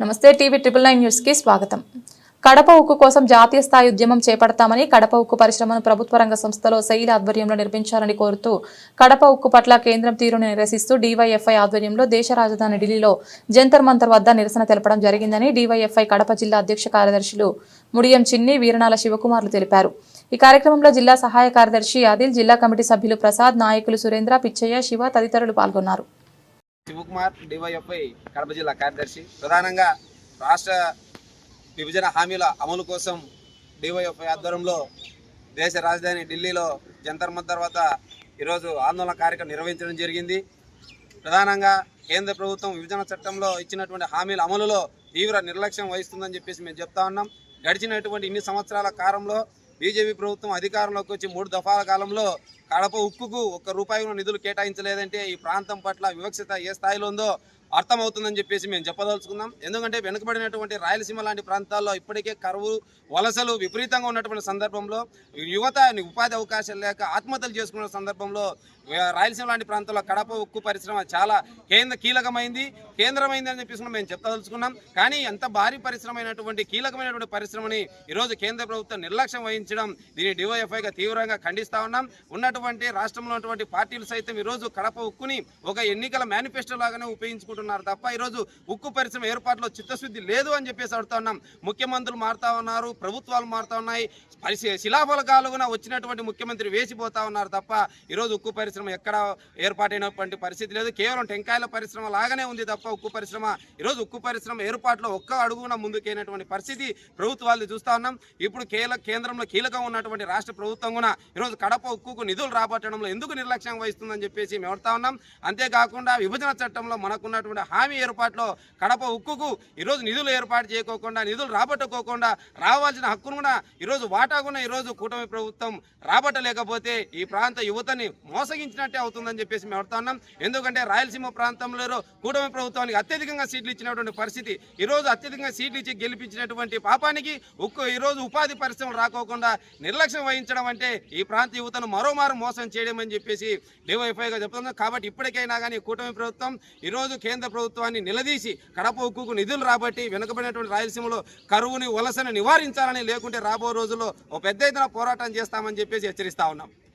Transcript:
నమస్తే TV triple nine న్యూస్కి స్వాగతం. కడప ఉక్కు కోసం జాతీయ స్థాయి ఉద్యమం చేపడతామని కడప ఉక్కు పరిశ్రమను ప్రభుత్వ రంగ సంస్థలో శైలి ఆధ్వర్యంలో నిర్మించాలని కోరుతూ కడప ఉక్కు పట్ల కేంద్రం తీరును నిరసిస్తూ డీవైఎఫ్ఐ ఆధ్వర్యంలో దేశ రాజధాని ఢిల్లీలో జంతర్ మంతర్ వద్ద నిరసన తెలపడం జరిగిందని డీవైఎఫ్ఐ కడప జిల్లా అధ్యక్ష కార్యదర్శులు ముడియం చిన్ని వీరనాల శివకుమార్లు తెలిపారు. ఈ కార్యక్రమంలో జిల్లా సహాయ కార్యదర్శి ఆదిల్ జిల్లా కమిటీ సభ్యులు ప్రసాద్ నాయకులు సురేంద్ర పిచ్చయ్య శివ తదితరులు పాల్గొన్నారు. శివకుమార్ డివైఎఫ్ఐ కడప జిల్లా కార్యదర్శి. ప్రధానంగా రాష్ట్ర విభజన హామీల అమలు కోసం డివైఎఫ్ఐ ఆధ్వర్యంలో దేశ రాజధాని ఢిల్లీలో జంతర్ మంతర్ వద్ద ఈరోజు ఆందోళన కార్యక్రమం నిర్వహించడం జరిగింది. ప్రధానంగా కేంద్ర ప్రభుత్వం విభజన చట్టంలో ఇచ్చినటువంటి హామీల అమలులో తీవ్ర నిర్లక్ష్యం వహిస్తుందని చెప్పేసి మేము చెప్తా ఉన్నాం. గడిచినటువంటి ఇన్ని సంవత్సరాల కాలంలో బీజేపీ ప్రభుత్వం అధికారంలోకి వచ్చి మూడు దఫాల కాలంలో కడప ఉక్కుకు ఒక్క రూపాయి నిధులు కేటాయించలేదంటే ఈ ప్రాంతం పట్ల వివక్షత ఏ స్థాయిలో ఉందో అర్థమవుతుందని చెప్పేసి మేము చెప్పదలుచుకుందాం ఎందుకంటే వెనుకబడినటువంటి రాయలసీమ లాంటి ప్రాంతాల్లో ఇప్పటికే కరువు వలసలు విపరీతంగా ఉన్నటువంటి సందర్భంలో యువత ఉపాధి అవకాశాలు లేక ఆత్మహత్యలు చేసుకున్న సందర్భంలో రాయలసీమ లాంటి ప్రాంతాల్లో కడప ఉక్కు పరిశ్రమ చాలా కేంద్ర కీలకమైంది కేంద్రమైంది అని చెప్పేసి మేము చెప్పదలుచుకున్నాం. కానీ ఎంత భారీ పరిశ్రమ అయినటువంటి కీలకమైనటువంటి పరిశ్రమని ఈరోజు కేంద్ర ప్రభుత్వం నిర్లక్ష్యం వహించడం దీన్ని డివైఎఫ్ఐగా తీవ్రంగా ఖండిస్తా ఉన్నాం. ఉన్నటువంటి రాష్ట్రంలో ఉన్నటువంటి పార్టీలు సైతం ఈరోజు కడప ఉక్కుని ఒక ఎన్నికల మేనిఫెస్టో లాగానే ఉపయోగించుకుంటున్నారు తప్ప ఈరోజు ఉక్కు పరిశ్రమ ఏర్పాటులో చిత్తశుద్ధి లేదు అని చెప్పేసి అడుగుతా ఉన్నాం. ముఖ్యమంత్రులు మారుతా ఉన్నారు ప్రభుత్వాలు మారుతా ఉన్నాయి పరిశీ- శిలాఫలకాలుగా వచ్చినటువంటి ముఖ్యమంత్రి వేసిపోతా ఉన్నారు తప్ప ఈరోజు ఉక్కు పరిశ్రమ ఎక్కడ ఏర్పాటైనటువంటి పరిస్థితి లేదు. కేవలం టెంకాయల పరిశ్రమ లాగానే ఉంది తప్ప ఉక్కు పరిశ్రమ. ఈరోజు ఉక్కు పరిశ్రమ ఏర్పాటులో ఒక్క అడుగున ముందుకైనటువంటి పరిస్థితి ప్రభుత్వాలు చూస్తా ఉన్నాం. ఇప్పుడు కేల కేంద్రంలో కీలకం ఉన్నటువంటి రాష్ట్ర ప్రభుత్వం కూడా ఈరోజు కడప ఉక్కుకు నిధులు రాబట్టడంలో ఎందుకు నిర్లక్ష్యం వహిస్తుందని చెప్పేసి మేము అడుగుతా ఉన్నాం. అంతేకాకుండా విభజన చట్టంలో మనకున్నటువంటి హామీ ఏర్పాటులో కడప ఉక్కుకు ఈరోజు నిధులు ఏర్పాటు చేయకోకుండా నిధులు రాబట్టుకోకుండా రావాల్సిన హక్కును కూడా ఈరోజు వాటా కూడా ఈరోజు కూటమి ప్రభుత్వం రాబట్టలేకపోతే ఈ ప్రాంత యువతని మోసగించినట్టే అవుతుందని చెప్పేసి మేము అడుగుతా ఉన్నాం. ఎందుకంటే రాయలసీమ ప్రాంతంలో కూటమి ప్రభుత్వానికి అత్యధికంగా సీట్లు ఇచ్చినటువంటి పరిస్థితి ఈరోజు అత్యధికంగా సీట్లు ఇచ్చి గెలిపించినటువంటి పాపానికి ఉక్కు ఈరోజు ఉపాధి పరిశ్రమలు రాకోకుండా నిర్లక్ష్యం వహించడం అంటే ఈ ప్రాంత యువతను మరోమారు మోసం చేయడం అని చెప్పేసి డివైఫైగా చెప్తున్నాం కాబట్టి ఇప్పటికైనా కానీ కూటమి ప్రభుత్వం ఈరోజు కేంద్ర ప్రభుత్వాన్ని నిలదీసి కడప ఉక్కుకు నిధులు రాబట్టి వెనుకబడినటువంటి రాయలసీమలో కరువుని వలసను నివారించాలని లేకుంటే రాబో రోజుల్లో ఓ పెద్ద ఎత్తున పోరాటం చేస్తామని చెప్పేసి హెచ్చరిస్తా ఉన్నాం.